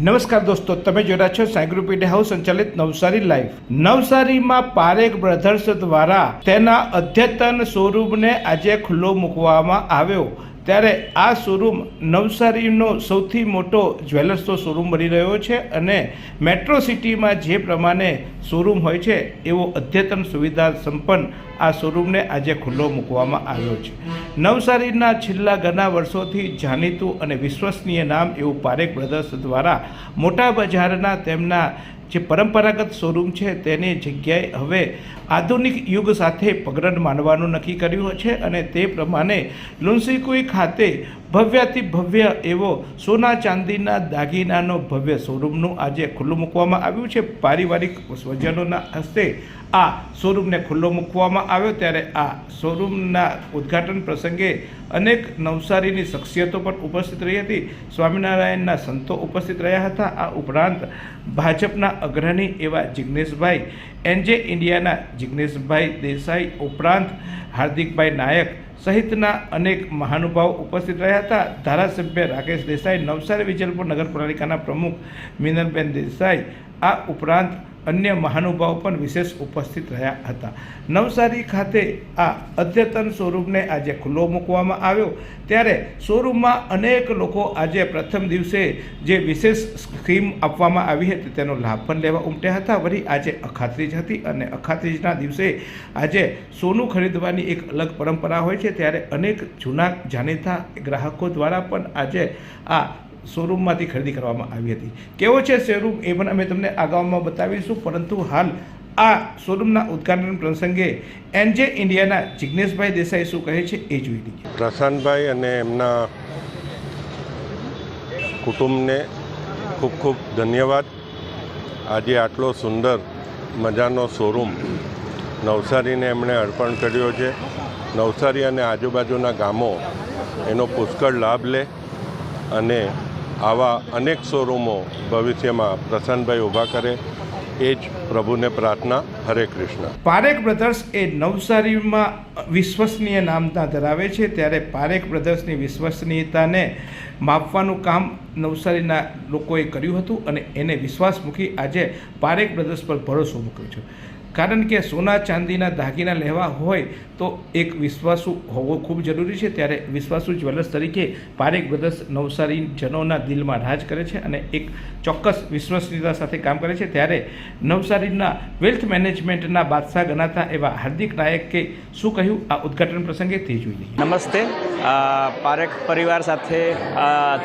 નમસ્કાર દોસ્તો, તમે જોઈ છો સાયગ્રુપ મીડિયા હાઉસ સંચાલિત નવસારી લાઈફ નવસારીમાં પારેખ બ્રધર્સ દ્વારા તેના અદ્યતન શોરૂમને આજે ખુલ્લો મૂકવામાં આવ્યો. ત્યારે આ શોરૂમ નવસારીનો સૌથી મોટો જ્વેલર્સનો શોરૂમ બની રહ્યો છે અને મેટ્રો સિટીમાં જે પ્રમાણે શોરૂમ હોય છે, એવો અદ્યતન સુવિધા સંપન્ન આ શોરૂમને આજે ખુલ્લો મૂકવામાં આવ્યો છે. નવસારીના છેલ્લા ઘણા વર્ષોથી જાણીતું અને વિશ્વસનીય નામ એવું પારેખ બ્રધર્સ દ્વારા મોટા બજારના તેમના જે પરંપરાગત શોરૂમ છે તેની જગ્યાએ હવે આધુનિક યુગ સાથે પગરણ માનવાનું નક્કી કર્યું છે અને તે પ્રમાણે લુન્સીકુઈ ખાતે ભવ્યાતિ ભવ્ય એવો સોના ચાંદીના દાગીનાનો ભવ્ય શોરૂમનું આજે ખુલ્લું મૂકવામાં આવ્યું છે. પારિવારિક સ્વજનોના હસ્તે આ શોરૂમને ખુલ્લો મૂકવામાં આવ્યો. ત્યારે આ શોરૂમના ઉદ્ઘાટન પ્રસંગે અનેક નવસારીની શખ્સિયતો પણ ઉપસ્થિત રહી હતી. સ્વામિનારાયણના સંતો ઉપસ્થિત રહ્યા હતા. આ ઉપરાંત ભાજપના અગ્રણી એવા જિગ્નેશભાઈ, એનજે ઇન્ડિયાના જિગ્નેશભાઈ દેસાઈ, ઉપરાંત હાર્દિકભાઈ નાયક સહિતના અનેક મહાનુભાવો ઉપસ્થિત રહ્યા હતા. ધારાસભ્ય રાકેશ દેસાઈ નવસારી વિજલપુર નગરપાલિકાના પ્રમુખ મિનલબેન દેસાઈ આ ઉપરાંત અન્ય મહાનુભાવો પણ વિશેષ ઉપસ્થિત રહ્યા હતા. નવસારી ખાતે આ અદ્યતન શોરૂમને આજે ખુલ્લો મૂકવામાં આવ્યો. ત્યારે શોરૂમમાં અનેક લોકો આજે પ્રથમ દિવસે જે વિશેષ સ્કીમ આપવામાં આવી હતી તેનો લાભ પણ લેવા ઉમટ્યા હતા. વળી આજે અખાત્રીજ હતી અને અખાત્રીજના દિવસે આજે સોનું ખરીદવાની એક અલગ પરંપરા હોય છે. ત્યારે અનેક જૂના જાણીતા ગ્રાહકો દ્વારા પણ આજે આ શોરૂમમાંથી ખરીદી કરવામાં આવી હતી. કેવો છે શોરૂમ એ પણ અમે તમને અગાઉમાં બતાવીશું, પરંતુ હાલ આ શોરૂમના ઉદ્ઘાટન પ્રસંગે એનજે ઇન્ડિયાના જિગ્નેશભાઈ દેસાઈ શું કહે છે એ જોઈ લઈએ. પ્રશાંતભાઈ અને એમના કુટુંબને ખૂબ ખૂબ ધન્યવાદ. આજે આટલો સુંદર મજાનો શોરૂમ નવસારીને એમણે અર્પણ કર્યો છે. નવસારી અને આજુબાજુના ગામો એનો પુષ્કળ લાભ લે અને આવા અનેક શોરૂમો ભવિષ્યમાં પ્રસન્નભાઈ ઊભા કરે, એ જ પ્રભુને પ્રાર્થના. હરે કૃષ્ણ. પારેખ બ્રધર્સ એ નવસારીમાં વિશ્વસનીય નામતા ધરાવે છે, ત્યારે પારેખ બ્રધર્સની વિશ્વસનીયતાને માપવાનું કામ નવસારીના લોકોએ કર્યું હતું અને એને વિશ્વાસ મૂકી આજે પારેખ બ્રધર્સ પર ભરોસો મૂક્યો છે. કારણ કે સોના ચાંદીના દાગીના લેવા હોય તો એક વિશ્વાસુ હોવો ખૂબ જરૂરી છે. ત્યારે વિશ્વાસુ જ્વેલર્સ તરીકે પારેખ બ્રધર્સ નવસારી જનોના દિલમાં રાજ કરે છે અને એક ચોક્કસ વિશ્વસનીયતા સાથે કામ કરે છે. ત્યારે નવસારીના વેલ્થ મેનેજમેન્ટના બાદશાહ ગણાતા એવા હાર્દિક નાયકે શું કહ્યું? આ ઉદ્ઘાટન પ્રસંગે તે જોઈ લઈએ. નમસ્તે. પારેખ પરિવાર સાથે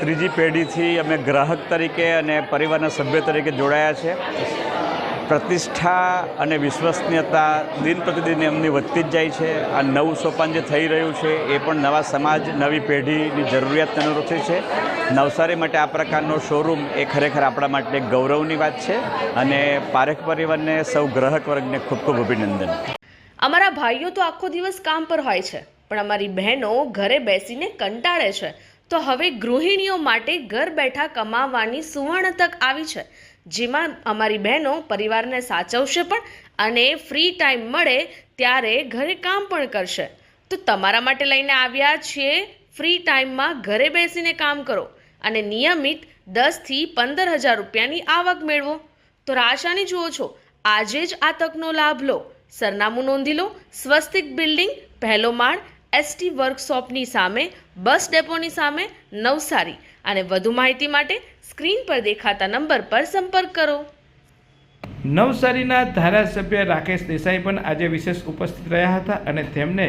ત્રીજી પેઢીથી અમે ગ્રાહક તરીકે અને પરિવારના સભ્ય તરીકે જોડાયા છે. પ્રતિષ્ઠા અને વિશ્વસનીયતા દિન પ્રતિદિન એમની વધતી જ જાય છે. આ નવું સોપાન જે થઈ રહ્યું છે એ પણ નવા સમાજ, નવી પેઢીની જરૂરિયાતને અનુરૂપ છે. નવસારી માટે આ પ્રકારનો શોરૂમ એ ખરેખર આપણા માટે ગૌરવની વાત છે અને પારેખ પરિવારને, સૌ ગ્રાહક વર્ગને ખૂબ ખૂબ અભિનંદન. અમારા ભાઈઓ તો આખો દિવસ કામ પર હોય છે, પણ અમારી બહેનો ઘરે બેસીને કંટાળે છે. તો હવે ગૃહિણીઓ માટે ઘર બેઠા કમાવાની સુવર્ણ તક આવી છે. જેમાં અમારી બહેનો પરિવારને સાચવશે પણ અને ફ્રી ટાઈમ મળે ત્યારે ઘરે કામ પણ કરશે. તો તમારા માટે લઈને આવ્યા છીએ. ફ્રી ટાઈમમાં ઘરે બેસીને કામ કરો અને નિયમિત દસથી પંદર હજાર રૂપિયાની આવક મેળવો. તો રાશાની જુઓ છો, આજે જ આ તકનો લાભ લો. સરનામું નોંધી લો, સ્વસ્તિક બિલ્ડિંગ, પહેલો માળ એસટી વર્કશોપની સામે, બસ ડેપોની સામે નવસારી. અને વધુ માહિતી માટે સ્ક્રીન પર દેખાતા નંબર પર સંપર્ક કરો. નવસારીના ધારાસભ્ય રાકેશ દેસાઈ પણ આજે વિશેષ ઉપસ્થિત રહ્યા હતા અને તેમને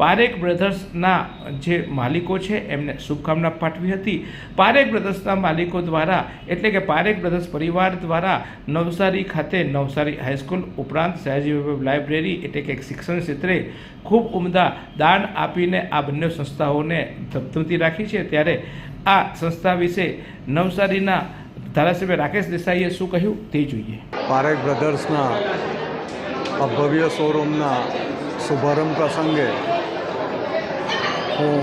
પારેખ બ્રધર્સના જે માલિકો છે, એમને શુભકામના પાઠવી હતી. પારેખ બ્રધર્સના માલિકો દ્વારા, એટલે કે પારેખ બ્રધર્સ પરિવાર દ્વારા, નવસારી ખાતે નવસારી હાઈસ્કૂલ ઉપરાંત સયાજી લાઇબ્રેરી, એટલે કે શિક્ષણ ક્ષેત્રે ખૂબ ઉમદા દાન આપીને આ બંને સંસ્થાઓને ધમધમતી રાખી છે. ત્યારે આ સંસ્થા વિશે નવસારીના ધારાસભ્ય રાકેશ દેસાઈએ શું કહ્યું તે જોઈએ. પારેખ બ્રધર્સના અભવ્ય શોરૂમના શુભારંભ પ્રસંગે હું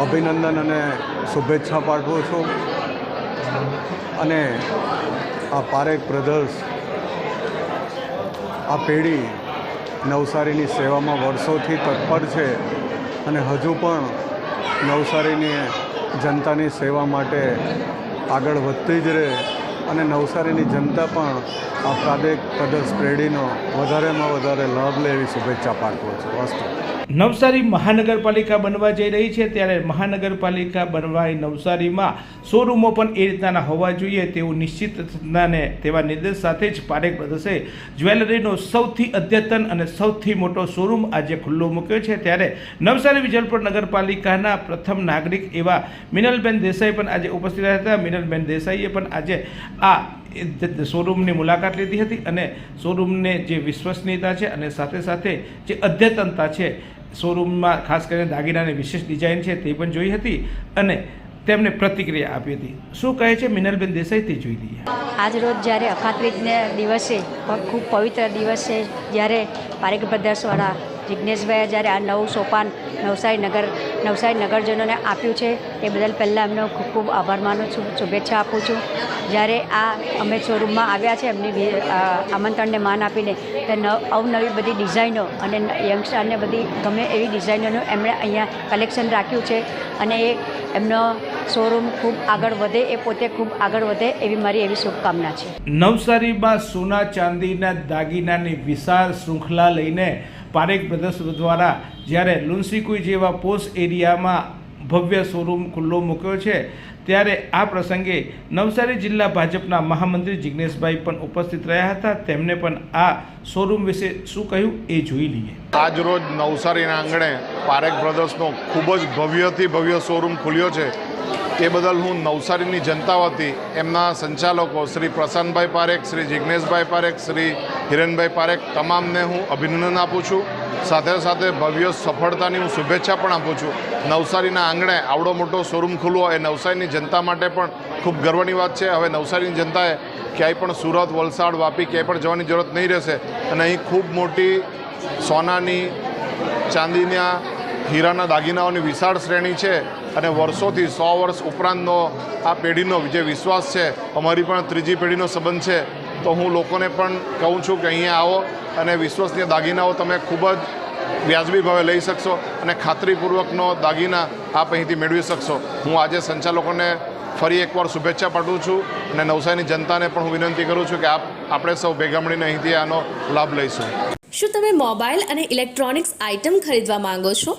અભિનંદન અને શુભેચ્છા પાઠવું છું. અને આ પારેખ બ્રધર્સ આ પેઢી નવસારીની સેવામાં વર્ષોથી તત્પર છે અને હજુ પણ નવસારીની જનતાની સેવા માટે આગળ વધતી જ રહે અને નવસારીની જનતા પણ પારેખ બ્રધર્સ પેઢીનો વધારેમાં વધારે લાભ લેવી શુભેચ્છા પાઠવું છું. વાસ્તવ નવસારી મહાનગરપાલિકા બનવા જઈ રહી છે ત્યારે મહાનગરપાલિકા બનવા નવસારીમાં શોરૂમો પણ એ રીતના હોવા જોઈએ તેવું નિશ્ચિત ને તેવા નિર્દેશ સાથે જ પારેખ બ્રધર્સે જ્વેલરીનો સૌથી અદ્યતન અને સૌથી મોટો શોરૂમ આજે ખુલ્લો મૂક્યો છે ત્યારે નવસારી વિજલપુર નગરપાલિકાના પ્રથમ નાગરિક એવા મિનલબેન દેસાઈ પણ આજે ઉપસ્થિત રહ્યા હતા. મિનલબેન દેસાઈએ પણ આજે આ શોરૂમની મુલાકાત લીધી હતી અને શોરૂમને જે વિશ્વસનીયતા છે અને સાથે સાથે જે અદ્યતનતા છે શોરૂમમાં ખાસ કરીને દાગીનાની વિશેષ ડિઝાઇન છે તે પણ જોઈ હતી અને તેમને પ્રતિક્રિયા આપી હતી. શું કહે છે મિનલબેન દેસાઈ તે જોઈ લઈએ. આજ રોજ જ્યારે અખાત્રીજને દિવસે, ખૂબ પવિત્ર દિવસે, જ્યારે પારેખ બ્રધર્સવાળા જિજ્ઞેશભાઈએ જ્યારે આ નવું સોપાન નવસારી નગર નવસારી નગરજનોને આપ્યું છે તે બદલ પહેલાં એમનો ખૂબ ખૂબ આભાર માનું છું, શુભેચ્છા આપું છું. જ્યારે આ અમે શોરૂમમાં આવ્યા છે, એમની આમંત્રણને માન આપીને, તે નવ અવનવી બધી ડિઝાઇનો અને યંગસ્ટરને બધી ગમે એવી ડિઝાઇનોનું એમણે અહીંયા કલેક્શન રાખ્યું છે અને એ એમનો શોરૂમ ખૂબ આગળ વધે, એ પોતે ખૂબ આગળ વધે એવી મારી એવી શુભકામના છે. નવસારીમાં સોના ચાંદીના દાગીનાની વિશાળ શૃંખલા લઈને પારેખ બ્રધર્સ દ્વારા જ્યારે લુન્સીકુઈ જેવા પોસ્ટ એરિયામાં ભવ્ય શોરૂમ ખુલ્લો મૂક્યો છે, ત્યારે આ પ્રસંગે નવસારી જિલ્લા ભાજપના મહામંત્રી જિજ્ઞેશભાઈ પણ ઉપસ્થિત રહ્યા હતા. તેમને પણ આ શોરૂમ વિશે શું કહ્યું એ જોઈ લઈએ. આજરોજ નવસારીના આંગણે પારેખ બ્રધર્સનો ખૂબ જ ભવ્યથી ભવ્ય શોરૂમ ખુલ્યો છે. તે બદલ હું નવસારીની જનતા વતી એમના સંચાલકો શ્રી પ્રશાંતભાઈ પારેખ, શ્રી જિજ્ઞેશભાઈ પારેખ, શ્રી હિરેનભાઈ પારેખ તમામને હું અભિનંદન આપું છું. સાથે સાથે ભવ્ય સફળતાની હું શુભેચ્છા પણ આપું છું. નવસારીના આંગણે આવડો મોટો શોરૂમ ખુલવો એ નવસારીની જનતા માટે પણ ખૂબ ગર્વની વાત છે. હવે નવસારીની જનતાએ ક્યાંય પણ સુરત, વલસાડ, વાપી ક્યાંય પણ જવાની જરૂરત નહીં રહેશે. અને અહીં ખૂબ મોટી સોનાની, ચાંદીના, હીરાના દાગીનાઓની વિશાળ શ્રેણી છે. અને વર્ષોથી સો વર્ષ ઉપરાંતનો આ પેઢીનો જે વિશ્વાસ છે, અમારી પણ ત્રીજી પેઢીનો સંબંધ છે, તો હું લોકોને પણ કહું છું કે અહીંયા આવો અને વિશ્વસનીય દાગીનાઓ તમે ખૂબ જ વ્યાજબી ભાવે લઈ શકશો અને ખાતરીપૂર્વકનો દાગીના આપ અહીંથી મેળવી શકશો. હું આજે સંચાલકોને ફરી એકવાર શુભેચ્છા પાઠવું છું અને નવસારીની જનતાને પણ હું વિનંતી કરું છું કે આપ, આપણે સૌ ભેગા મળીને અહીંથી આનો લાભ લઈશું. શું તમે મોબાઈલ અને ઇલેક્ટ્રોનિક્સ આઇટમ ખરીદવા માંગો છો?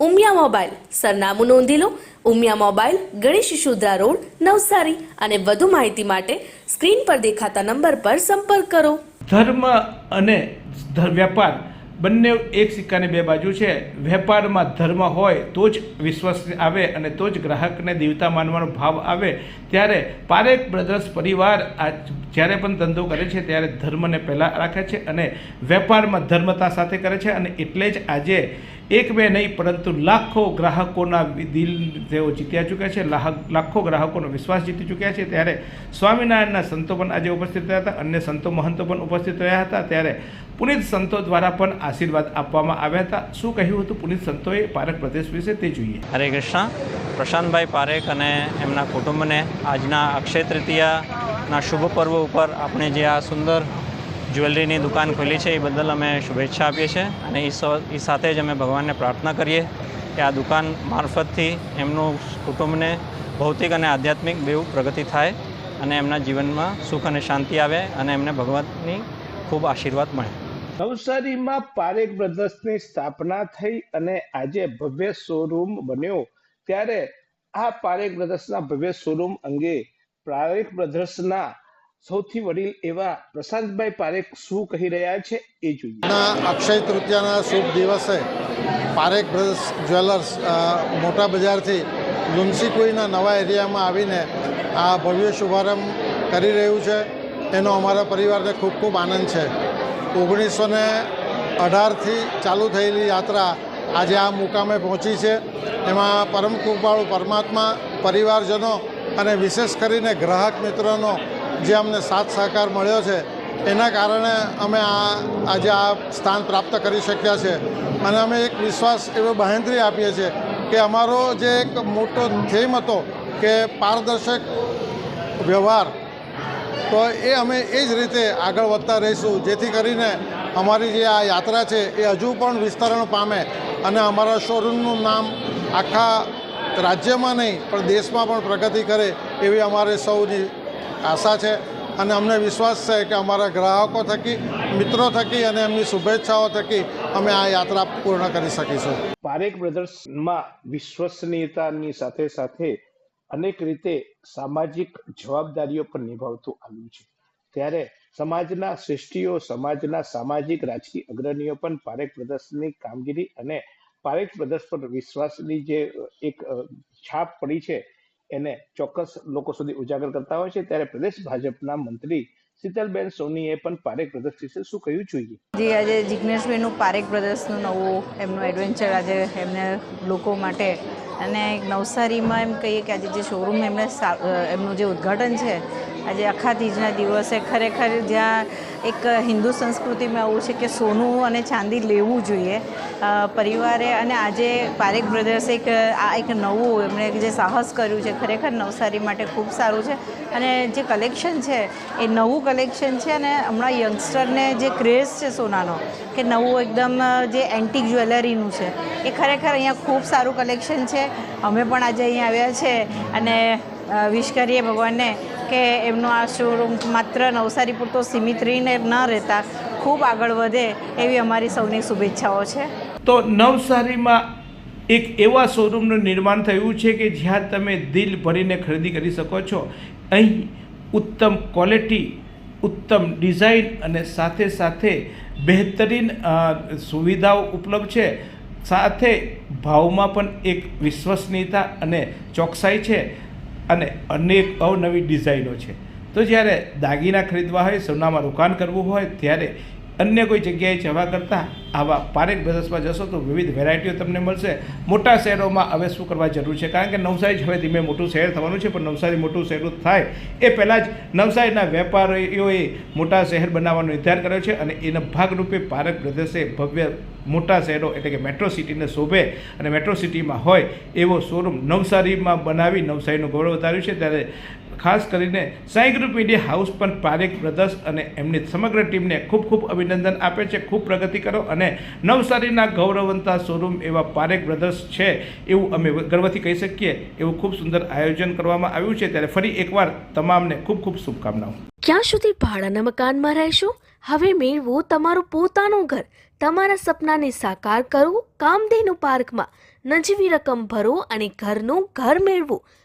ઉમિયા મોબાઈલ. સરનામું નોંધી લો. Umiya mobile, Ganesh Shudra road, Navsari. અને વધુ માહિતી માટે સ્ક્રીન પર દેખાતા નંબર પર સંપર્ક કરો. ધર્મ અને વેપાર. બંને એક સિક્કાની બે બાજુ છે. વેપારમાં ધર્મ હોય તો જ વિશ્વાસ આવે અને તો જ ગ્રાહકને દેવતા માનવાનો ભાવ આવે. ત્યારે પારેખ બ્રધર્સ પરિવાર આ જ્યારે પણ ધંધો કરે છે, ત્યારે ધર્મને પહેલાં રાખે છે અને વેપારમાં ધર્મતા સાથે કરે છે અને એટલે જ આજે એક બે નહીં, પરંતુ લાખો ગ્રાહકોના દિલ તેઓ જીત્યા ચૂક્યા છે લાખો ગ્રાહકોનો વિશ્વાસ જીતી ચૂક્યા છે. ત્યારે સ્વામિનારાયણના સંતો પણ આજે ઉપસ્થિત રહ્યા હતા, અન્ય સંતો મહંતો પણ ઉપસ્થિત રહ્યા હતા. ત્યારે પુનિત સંતો દ્વારા પણ આશીર્વાદ આપવામાં આવ્યા હતા. શું કહ્યું હતું પુનિત સંતોએ પારેખ પ્રદેશ વિશે તે જોઈએ. હરે કૃષ્ણ. પ્રશાંતભાઈ પારેખ અને એમના કુટુંબને આજના અક્ષય તૃતીયાના શુભ પર્વ ઉપર આપણે જે આ સુંદર જ્વેલરીની દુકાન ખોલી છે, એ બદલ અમે શુભેચ્છા આપીએ છીએ અને એ સાથે જ અમે ભગવાનને પ્રાર્થના કરીએ કે આ દુકાન મારફતથી એમનું કુટુંબને ભૌતિક અને આધ્યાત્મિક બેઉ પ્રગતિ થાય અને એમના જીવનમાં સુખ અને શાંતિ આવે અને એમને ભગવાનની ખૂબ આશીર્વાદ મળે. નવસારીમાં પારેખ બ્રધર્સની સ્થાપના થઈ અને આજે ભવ્ય શોરૂમ બન્યો. ત્યારે આ પારેખ બ્રધર્સના ભવ્ય શોરૂમ અંગે પારેખ બ્રધર્સના સૌથી વડીલ એવા પ્રશાંતભાઈ પારેખ શું કહી રહ્યા છે એ જોઈએ. અક્ષય તૃતીયાના શુભ દિવસે પારેખ બ્રધર્સ જ્વેલર્સ મોટા બજારથી લુન્સીકુઈના નવા એરિયામાં આવીને આ ભવ્ય શુભારંભ કરી રહ્યું છે. એનો અમારા પરિવારને ખૂબ ખૂબ આનંદ છે. ઓગણીસો ને અઢારથી ચાલુ થયેલી યાત્રા આજે આ મુકામે પહોંચી છે. એમાં પરમ કૃપાળુ પરમાત્મા, પરિવારજનો અને વિશેષ કરીને ગ્રાહક મિત્રોનો જે અમને સાથ સહકાર મળ્યો છે, એના કારણે અમે આ આજે આ સ્થાન પ્રાપ્ત કરી શક્યા છે. અને અમે એક વિશ્વાસ એવો બાહેંધરી આપીએ છીએ કે અમારો જે એક મોટો થેમ હતો કે પારદર્શક વ્યવહાર, તો એ અમે એ જ રીતે આગળ વધતા રહીશું. જેથી કરીને અમારી જે આ યાત્રા છે, એ હજુ પણ વિસ્તરણ પામે અને અમારા શોરૂમનું નામ આખા રાજ્યમાં નહીં, પણ દેશમાં પણ પ્રગતિ કરે એવી અમારે સૌની આશા છે અને અમને વિશ્વાસ છે કે અમારા ગ્રાહકો થકી, મિત્રો થકી અને એમની શુભેચ્છાઓ થકી અમે આ યાત્રા પૂર્ણ કરી શકીશું. પારેખ બ્રધર્સમાં વિશ્વસનીયતાની સાથે સાથે અનેક રીતે સામાજિક જવાબદારીઓ પણ નિભાવતું આવ્યું છે. ત્યારે સમાજના શ્રેષ્ઠીઓ, સમાજના સામાજિક રાજકીય અગ્રણીઓ પણ પારેખ બ્રધર્સની કામગીરી અને પારેખ બ્રધર્સ પર વિશ્વાસની જે એક છાપ પડી છે એને ચોક્કસ લોકો સુધી ઉજાગર કરતા હોય છે. ત્યારે પ્રદેશ ભાજપના મંત્રી શીતલબેન સોનીએ પણ પારેખ બ્રધર્સ વિશે શું કહ્યું જોઈએ? જે, આજે જિજ્ઞેશભાઈનું પારેખ બ્રદર્સનું નવું એમનું એડવેન્ચર આજે એમને લોકો માટે અને નવસારીમાં એમ કહીએ કે આજે જે શોરૂમ એમણે એમનું જે ઉદ્ઘાટન છે, આજે આખા તીજના દિવસે ખરેખર જ્યાં એક હિન્દુ સંસ્કૃતિમાં આવું છે કે સોનું અને ચાંદી લેવું જોઈએ પરિવારે અને આજે પારેખ બ્રધર્સે એક, આ એક નવું એમણે જે સાહસ કર્યું છે, ખરેખર નવસારી માટે ખૂબ સારું છે. અને જે કલેક્શન છે, એ નવું કલેક્શન છે અને હમણાં યંગસ્ટરને જે ક્રેઝ છે સોનાનો, કે નવું એકદમ જે એન્ટિક જ્વેલરીનું છે, એ ખરેખર અહીંયા ખૂબ સારું કલેક્શન છે. અમે પણ આજે અહીંયા આવ્યા છે અને વિશ કરીએ ભગવાનને કે એમનો આ શોરૂમ માત્ર નવસારી પૂરતો સીમિત રહીને ન રહેતા, ખૂબ આગળ વધે એવી અમારી સૌની શુભેચ્છાઓ છે. તો નવસારીમાં એક એવા શોરૂમનું નિર્માણ થયું છે કે જ્યાં તમે દિલ ભરીને ખરીદી કરી શકો છો. અહીં ઉત્તમ ક્વોલિટી, ઉત્તમ ડિઝાઇન અને સાથે સાથે બહેતરીન સુવિધાઓ ઉપલબ્ધ છે. સાથે ભાવમાં પણ એક વિશ્વસનીયતા અને ચોકસાઈ છે અને અનેક અવનવી ડિઝાઇનો છે. તો જ્યારે દાગીના ખરીદવા હોય, સોનામાં રોકાણ કરવું હોય, ત્યારે અન્ય કોઈ જગ્યાએ જવા કરતાં આવા પારેખ બ્રદર્સમાં જશો તો વિવિધ વેરાયટીઓ તમને મળશે. મોટા શહેરોમાં હવે શું કરવા જરૂર છે? કારણ કે નવસારી જ હવે ધીમે મોટું શહેર થવાનું છે, પણ નવસારી મોટું શહેર થાય. એ પહેલાં જ નવસારીના વેપારીઓએ મોટા શહેર બનાવવાનો નિર્ધાર કર્યો છે અને એના ભાગરૂપે પારેખ બ્રધર્સે ભવ્ય મોટા શહેરો એટલે કે મેટ્રો સિટીને શોભે અને મેટ્રો સિટીમાં હોય એવો શોરૂમ નવસારીમાં બનાવી નવસારીનું ગૌરવ વધાર્યું છે. ત્યારે ખાસ કરીને સાઈ મીડિયા હાઉસ પણ પારેખ બ્રદર્સ અને એમની સમગ્ર ટીમને ખૂબ ખૂબ અભિનંદન આપે છે. ખૂબ પ્રગતિ કરો અને નવસારીના ગૌરવંતા શોરૂમ એવા પારેખ બ્રદર્સ છે એવું અમે ગર્વથી કહી શકીએ એવું ખૂબ સુંદર આયોજન કરવામાં આવ્યું છે. ત્યારે ફરી એકવાર તમામને ખૂબ ખૂબ શુભકામનાઓ. ક્યાં સુધી ભાડાના મકાનમાં રહેશો? હવે મેળવો તમારું પોતાનું ઘર. તમારા સપનાને સાકાર કરો. કામધેનુ પાર્કમાં નજીવી રકમ ભરો અને ઘરનું ઘર મેળવો.